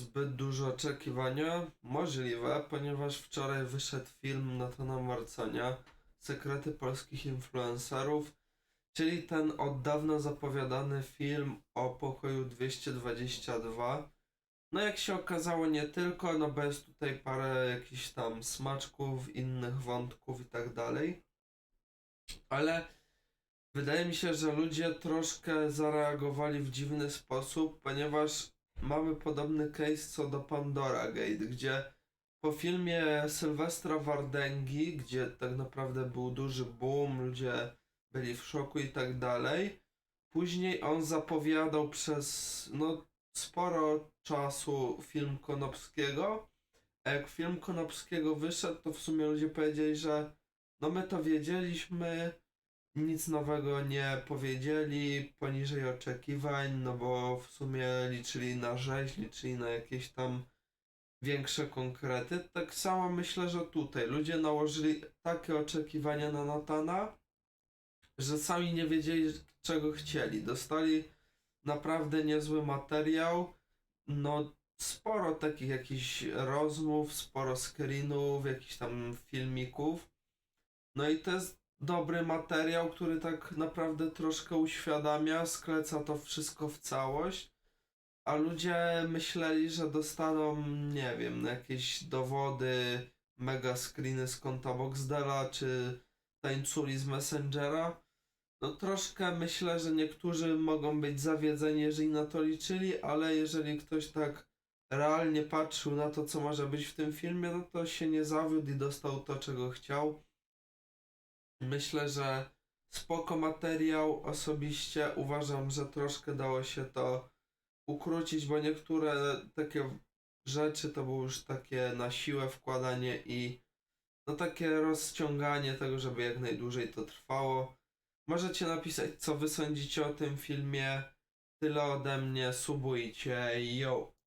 zbyt duże oczekiwania? Możliwe, ponieważ wczoraj wyszedł film Natana Marconia Sekrety polskich influencerów, czyli ten od dawna zapowiadany film o pokoju 222. No jak się okazało nie tylko, no bo jest tutaj parę jakichś tam smaczków, innych wątków i tak dalej. Ale wydaje mi się, że ludzie troszkę zareagowali w dziwny sposób, ponieważ mamy podobny case co do Pandora Gate, gdzie po filmie Sylwestra Wardęgi, gdzie tak naprawdę był duży boom, ludzie byli w szoku i tak dalej, później on zapowiadał przez no sporo czasu film Konopskiego, a jak film Konopskiego wyszedł, to w sumie ludzie powiedzieli, że no my to wiedzieliśmy, nic nowego nie powiedzieli, poniżej oczekiwań, no bo w sumie liczyli na rzeź, liczyli na jakieś tam większe konkrety. Tak samo myślę, że tutaj ludzie nałożyli takie oczekiwania na Natana, że sami nie wiedzieli czego chcieli. Dostali naprawdę niezły materiał. No, sporo takich jakichś rozmów, sporo screenów, jakichś tam filmików. No i to jest dobry materiał, który tak naprawdę troszkę uświadamia, skleca to wszystko w całość. A ludzie myśleli, że dostaną, nie wiem, jakieś dowody, mega screeny z konta Boxdela, czy tańculi z Messengera. No troszkę myślę, że niektórzy mogą być zawiedzeni, jeżeli na to liczyli, ale jeżeli ktoś tak realnie patrzył na to, co może być w tym filmie, no to się nie zawiódł i dostał to, czego chciał. Myślę, że spoko materiał. Osobiście uważam, że troszkę dało się to ukrócić, bo niektóre takie rzeczy to było już takie na siłę wkładanie i no takie rozciąganie tego, żeby jak najdłużej to trwało. Możecie napisać, co wy sądzicie o tym filmie. Tyle ode mnie. Subujcie. Yo!